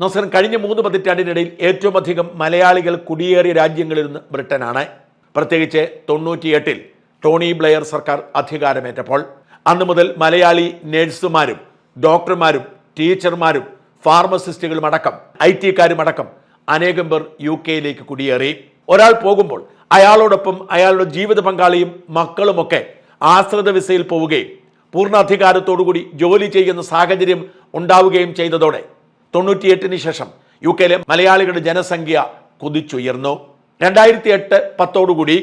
നമസ്കാരം കഴിഞ്ഞ മൂന്ന് പതിറ്റാണ്ടിനിടയിൽ ഏറ്റവും അധികം മലയാളികൾ കുടിയേറിയ രാജ്യങ്ങളിൽ നിന്ന് ബ്രിട്ടനാണ്. പ്രത്യേകിച്ച് തൊണ്ണൂറ്റിയെട്ടിൽ ടോണി ബ്ലെയർ സർക്കാർ അധികാരമേറ്റപ്പോൾ അന്ന് മുതൽ മലയാളി നഴ്സുമാരും ഡോക്ടർമാരും ടീച്ചർമാരും ഫാർമസിസ്റ്റുകളും അടക്കം ഐ ടിക്കാരും അടക്കം അനേകം പേർ യു കെയിലേക്ക് കുടിയേറി. ഒരാൾ പോകുമ്പോൾ അയാളോടൊപ്പം അയാളുടെ ജീവിത പങ്കാളിയും മക്കളുമൊക്കെ ആശ്രിത വിസയിൽ പോവുകയും പൂർണ അധികാരത്തോടുകൂടി ജോലി ചെയ്യുന്ന സാഹചര്യം ഉണ്ടാവുകയും ചെയ്തതോടെ തൊണ്ണൂറ്റിയെട്ടിന് ശേഷം യു കെയിലെ മലയാളികളുടെ ജനസംഖ്യ കുതിച്ചുയർന്നു. രണ്ടായിരത്തി എട്ട് പത്തോടുകൂടി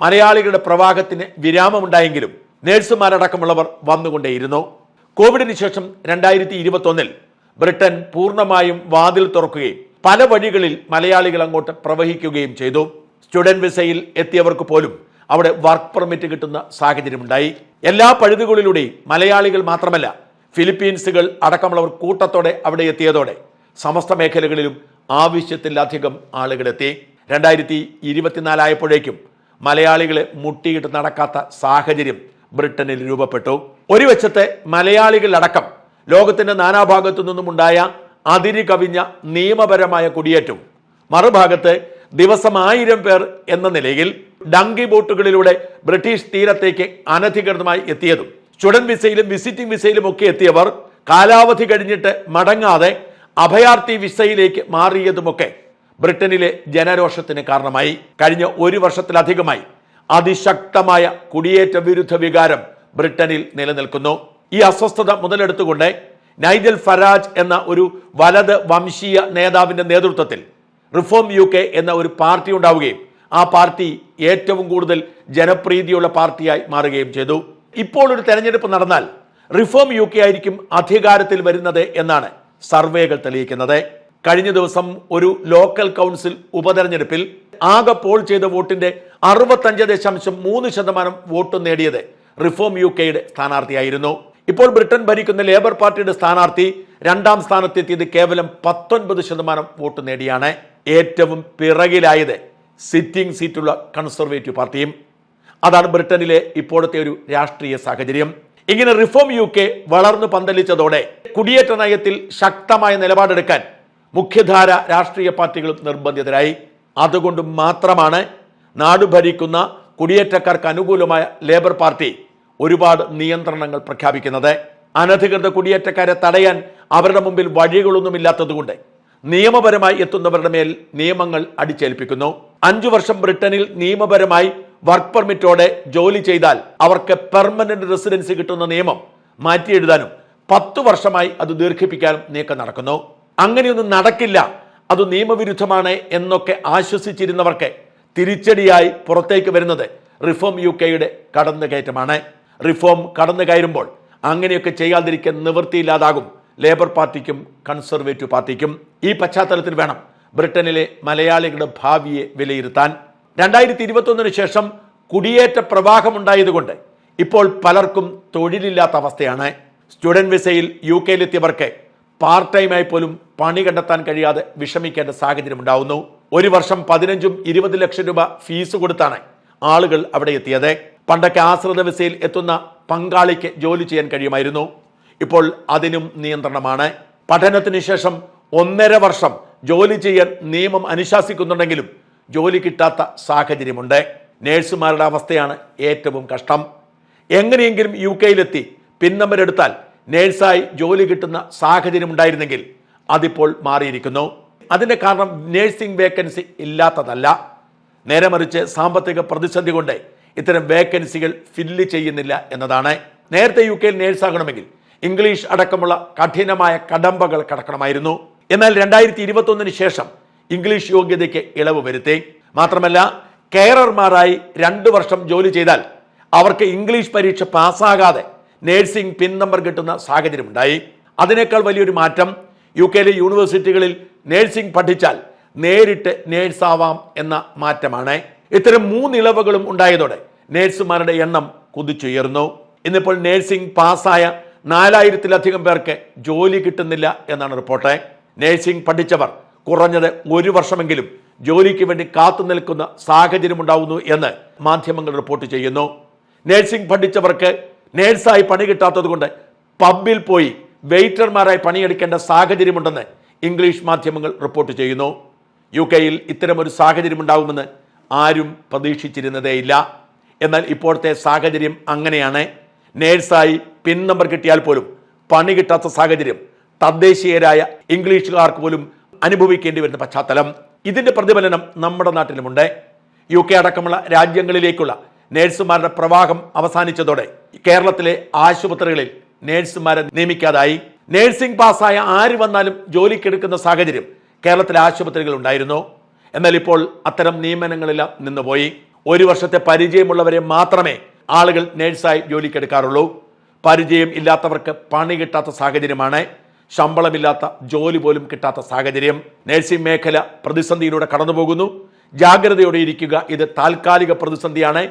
മലയാളികളുടെ പ്രവാഹത്തിന് വിരാമമുണ്ടായെങ്കിലും നേഴ്സുമാരടക്കമുള്ളവർ വന്നുകൊണ്ടേയിരുന്നു. കോവിഡിന് ശേഷം രണ്ടായിരത്തി ഇരുപത്തൊന്നിൽ ബ്രിട്ടൻ പൂർണമായും വാതിൽ തുറക്കുകയും പല വഴികളിൽ മലയാളികൾ അങ്ങോട്ട് പ്രവഹിക്കുകയും ചെയ്തു. സ്റ്റുഡന്റ് വിസയിൽ എത്തിയവർക്ക് പോലും അവിടെ വർക്ക് പെർമിറ്റ് കിട്ടുന്ന സാഹചര്യമുണ്ടായി. എല്ലാ പഴുതുകളിലൂടെയും മലയാളികൾ മാത്രമല്ല ഫിലിപ്പീൻസുകൾ അടക്കമുള്ളവർ കൂട്ടത്തോടെ അവിടെ എത്തിയതോടെ സമസ്ത മേഖലകളിലും ആവശ്യത്തിലധികം ആളുകളെത്തി രണ്ടായിരത്തി ഇരുപത്തിനാലായപ്പോഴേക്കും മലയാളികളെ മുട്ടിയിട്ട് നടക്കാത്ത സാഹചര്യം ബ്രിട്ടനിൽ രൂപപ്പെട്ടു. ഒരു വശത്തെ മലയാളികളടക്കം ലോകത്തിന്റെ നാനാഭാഗത്തു നിന്നുമുണ്ടായ അതിരി കവിഞ്ഞ നിയമപരമായ കുടിയേറ്റവും മറുഭാഗത്ത് ദിവസം ആയിരം പേർ എന്ന നിലയിൽ ഡങ്കി ബോട്ടുകളിലൂടെ ബ്രിട്ടീഷ് തീരത്തേക്ക് അനധികൃതമായി എത്തിയതും സ്റ്റുഡന്റ് വിസയിലും വിസിറ്റിംഗ് വിസയിലും ഒക്കെ എത്തിയവർ കാലാവധി കഴിഞ്ഞിട്ട് മടങ്ങാതെ അഭയാർത്ഥി വിസയിലേക്ക് മാറിയതുമൊക്കെ ബ്രിട്ടനിലെ ജനരോഷത്തിന് കാരണമായി. കഴിഞ്ഞ ഒരു വർഷത്തിലധികമായി അതിശക്തമായ കുടിയേറ്റ വിരുദ്ധ വികാരം ബ്രിട്ടനിൽ നിലനിൽക്കുന്നു. ഈ അസ്വസ്ഥത മുതലെടുത്തുകൊണ്ട് നൈജൽ ഫരാജ് എന്ന ഒരു വലത് വംശീയ നേതാവിന്റെ നേതൃത്വത്തിൽ റിഫോം യു കെ എന്ന ഒരു പാർട്ടി ഉണ്ടാവുകയും ആ പാർട്ടി ഏറ്റവും കൂടുതൽ ജനപ്രീതിയുള്ള പാർട്ടിയായി മാറുകയും ചെയ്തു. ഇപ്പോൾ ഒരു തെരഞ്ഞെടുപ്പ് നടന്നാൽ റിഫോം യു കെ ആയിരിക്കും അധികാരത്തിൽ വരുന്നത് എന്നാണ് സർവേകൾ തെളിയിക്കുന്നത്. കഴിഞ്ഞ ദിവസം ഒരു ലോക്കൽ കൗൺസിൽ ഉപതെരഞ്ഞെടുപ്പിൽ ആകെ പോൾ ചെയ്ത വോട്ടിന്റെ അറുപത്തഞ്ച് ദശാംശം മൂന്ന് ശതമാനം വോട്ട് നേടിയത് റിഫോം യു കെയുടെ സ്ഥാനാർത്ഥിയായിരുന്നു. ഇപ്പോൾ ബ്രിട്ടൻ ഭരിക്കുന്ന ലേബർ പാർട്ടിയുടെ സ്ഥാനാർത്ഥി രണ്ടാം സ്ഥാനത്തെത്തിയത് കേവലം പത്തൊൻപത് ശതമാനം വോട്ട് നേടിയാണ്. ഏറ്റവും പിറകിലായത് സിറ്റിംഗ് സീറ്റുള്ള കൺസർവേറ്റീവ് പാർട്ടിയും. അതാണ് ബ്രിട്ടനിലെ ഇപ്പോഴത്തെ ഒരു രാഷ്ട്രീയ സാഹചര്യം. ഇങ്ങനെ റിഫോം യു കെ വളർന്നു പന്തലിച്ചതോടെ കുടിയേറ്റ നയത്തിൽ ശക്തമായ നിലപാടെടുക്കാൻ മുഖ്യധാര രാഷ്ട്രീയ പാർട്ടികളും നിർബന്ധിതരായി. അതുകൊണ്ട് മാത്രമാണ് നാട് ഭരിക്കുന്ന കുടിയേറ്റക്കാർക്ക് അനുകൂലമായ ലേബർ പാർട്ടി ഒരുപാട് നിയന്ത്രണങ്ങൾ പ്രഖ്യാപിക്കുന്നത്. അനധികൃത കുടിയേറ്റക്കാരെ തടയാൻ അവരുടെ മുമ്പിൽ വഴികളൊന്നുമില്ലാത്തതുകൊണ്ട് നിയമപരമായി എത്തുന്നവരുടെ മേൽ നിയമങ്ങൾ അടിച്ചേൽപ്പിക്കുന്നു. അഞ്ചു വർഷം ബ്രിട്ടനിൽ നിയമപരമായി വർക്ക് പെർമിറ്റോടെ ജോലി ചെയ്താൽ അവർക്ക് പെർമനന്റ് റെസിഡൻസി കിട്ടുന്ന നിയമം മാറ്റിയെഴുതാനും പത്തു വർഷമായി അത് ദീർഘിപ്പിക്കാനും നീക്കം നടക്കുന്നു. അങ്ങനെയൊന്നും നടക്കില്ല. അത് നിയമവിരുദ്ധമാണ് എന്നൊക്കെ ആശ്വസിച്ചിരുന്നവർക്ക് തിരിച്ചടിയായി പുറത്തേക്ക് വരുന്നത് റിഫോം യു കെയുടെ കടന്നുകയറ്റമാണ്. റിഫോം കടന്നു കയറുമ്പോൾ അങ്ങനെയൊക്കെ ചെയ്യാതിരിക്കാൻ നിവൃത്തിയില്ലാതാകും. ലേബർ പാർട്ടിക്കും കൺസർവേറ്റീവ് പാർട്ടിക്കും. ഈ പശ്ചാത്തലത്തിൽ വേണം ബ്രിട്ടനിലെ മലയാളികളുടെ ഭാവിയെ വിലയിരുത്താൻ. രണ്ടായിരത്തി ഇരുപത്തൊന്നിന് ശേഷം കുടിയേറ്റ പ്രവാഹമുണ്ടായതുകൊണ്ട് ഇപ്പോൾ പലർക്കും തൊഴിലില്ലാത്ത അവസ്ഥയാണ്. സ്റ്റുഡന്റ് വിസയിൽ യു കെയിലെത്തിയവർക്ക് പാർട്ട് ടൈമായി പോലും പണി കണ്ടെത്താൻ കഴിയാതെ വിഷമിക്കേണ്ട സാഹചര്യം ഉണ്ടാവുന്നു ഒരു വർഷം പതിനഞ്ചും ഇരുപത് ലക്ഷം രൂപ ഫീസ് കൊടുത്താണ് ആളുകൾ അവിടെ എത്തിയത്. പണ്ടൊക്കെ ആശ്രിത വിസയിൽ എത്തുന്ന പങ്കാളിക്ക് ജോലി ചെയ്യാൻ കഴിയുമായിരുന്നു. ഇപ്പോൾ അതിനും നിയന്ത്രണമാണ്. പഠനത്തിന് ശേഷം ഒന്നര വർഷം ജോലി ചെയ്യാൻ നിയമം അനുശാസിക്കുന്നുണ്ടെങ്കിലും ജോലി കിട്ടാത്ത സാഹചര്യമുണ്ട്. നേഴ്സുമാരുടെ അവസ്ഥയാണ് ഏറ്റവും കഷ്ടം. എങ്ങനെയെങ്കിലും യു കെയിലെത്തി പിൻ നമ്പർ എടുത്താൽ നേഴ്സായി ജോലി കിട്ടുന്ന സാഹചര്യം ഉണ്ടായിരുന്നെങ്കിൽ അതിപ്പോൾ മാറിയിരിക്കുന്നു. അതിന്റെ കാരണം നേഴ്സിംഗ് വേക്കൻസി ഇല്ലാത്തതല്ല. നേരെ മറിച്ച് സാമ്പത്തിക പ്രതിസന്ധി കൊണ്ട് ഇത്തരം വേക്കൻസികൾ ഫില്ല് ചെയ്യുന്നില്ല എന്നതാണ്. നേരത്തെ യു കെയിൽ നേഴ്സാകണമെങ്കിൽ ഇംഗ്ലീഷ് അടക്കമുള്ള കഠിനമായ കടമ്പകൾ കടക്കണമായിരുന്നു. എന്നാൽ രണ്ടായിരത്തി ഇരുപത്തൊന്നിന് ശേഷം ഇംഗ്ലീഷ് യോഗ്യതയ്ക്ക് ഇളവ് വരുത്തി. മാത്രമല്ല കെയറർമാരായി രണ്ടു വർഷം ജോലി ചെയ്താൽ അവർക്ക് ഇംഗ്ലീഷ് പരീക്ഷ പാസ്സാകാതെ നേഴ്സിംഗ് പിൻ നമ്പർ കിട്ടുന്ന സാഹചര്യമുണ്ടായി. അതിനേക്കാൾ വലിയൊരു മാറ്റം യു കെയിലെ യൂണിവേഴ്സിറ്റികളിൽ നേഴ്സിംഗ് പഠിച്ചാൽ നേരിട്ട് നേഴ്സാവാം എന്ന മാറ്റമാണ്. ഇത്തരം മൂന്ന് ഇളവുകളും ഉണ്ടായതോടെ നേഴ്സുമാരുടെ എണ്ണം കുതിച്ചുയർന്നു. ഇന്നിപ്പോൾ നേഴ്സിംഗ് പാസ്സായ നാലായിരത്തിലധികം പേർക്ക് ജോലി കിട്ടുന്നില്ല എന്നാണ് റിപ്പോർട്ട്. നേഴ്സിംഗ് പഠിച്ചവർ കുറഞ്ഞത് ഒരു വർഷമെങ്കിലും ജോലിക്ക് വേണ്ടി കാത്തു നിൽക്കുന്ന സാഹചര്യം ഉണ്ടാവുന്നു എന്ന് മാധ്യമങ്ങൾ റിപ്പോർട്ട് ചെയ്യുന്നു. നേഴ്സിംഗ് പഠിച്ചവർക്ക് നേഴ്സായി പണി കിട്ടാത്തത് കൊണ്ട് പബ്ബിൽ പോയി വെയിറ്റർമാരായി പണിയെടുക്കേണ്ട സാഹചര്യമുണ്ടെന്ന് ഇംഗ്ലീഷ് മാധ്യമങ്ങൾ റിപ്പോർട്ട് ചെയ്യുന്നു. യു കെയിൽ ഇത്തരമൊരു സാഹചര്യം ഉണ്ടാകുമെന്ന് ആരും പ്രതീക്ഷിച്ചിരുന്നതേയില്ല. എന്നാൽ ഇപ്പോഴത്തെ സാഹചര്യം അങ്ങനെയാണ്. നേഴ്സായി പിൻ നമ്പർ കിട്ടിയാൽ പോലും പണി കിട്ടാത്ത സാഹചര്യം തദ്ദേശീയരായ ഇംഗ്ലീഷുകാർക്ക് പോലും അനുഭവിക്കേണ്ടി വരുന്ന പശ്ചാത്തലം ഇതിന്റെ പ്രതിഫലനം നമ്മുടെ നാട്ടിലുമുണ്ട്. യു കെ അടക്കമുള്ള രാജ്യങ്ങളിലേക്കുള്ള നേഴ്സുമാരുടെ പ്രവാഹം അവസാനിച്ചതോടെ കേരളത്തിലെ ആശുപത്രികളിൽ നേഴ്സുമാരെ നിയമിക്കാതായി. നേഴ്സിംഗ് പാസ്സായ ആര് വന്നാലും ജോലിക്കെടുക്കുന്ന സാഹചര്യം കേരളത്തിലെ ആശുപത്രികൾ ഉണ്ടായിരുന്നു. എന്നാൽ ഇപ്പോൾ അത്തരം നിയമനങ്ങളെല്ലാം നിന്നുപോയി. ഒരു വർഷത്തെ പരിചയമുള്ളവരെ മാത്രമേ ആളുകൾ നേഴ്സായി ജോലിക്കെടുക്കാറുള്ളൂ. പരിചയം ഇല്ലാത്തവർക്ക് പണി കിട്ടാത്ത സാഹചര്യമാണ്. ശമ്പളമില്ലാത്ത ജോലി പോലും കിട്ടാത്ത സാഹചര്യം. നഴ്സിംഗ് മേഖല പ്രതിസന്ധിയിലൂടെ കടന്നുപോകുന്നു. ജാഗ്രതയോടെ ഇരിക്കുക ഇത് താൽക്കാലിക പ്രതിസന്ധിയാണ്.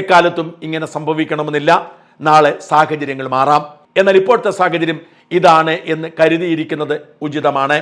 എക്കാലത്തും ഇങ്ങനെ സംഭവിക്കണമെന്നില്ല. നാളെ സാഹചര്യങ്ങൾ മാറാം. എന്നാൽ ഇപ്പോഴത്തെ സാഹചര്യം ഇതാണ് എന്ന് കരുതിയിരിക്കുന്നത് ഉചിതമാണ്.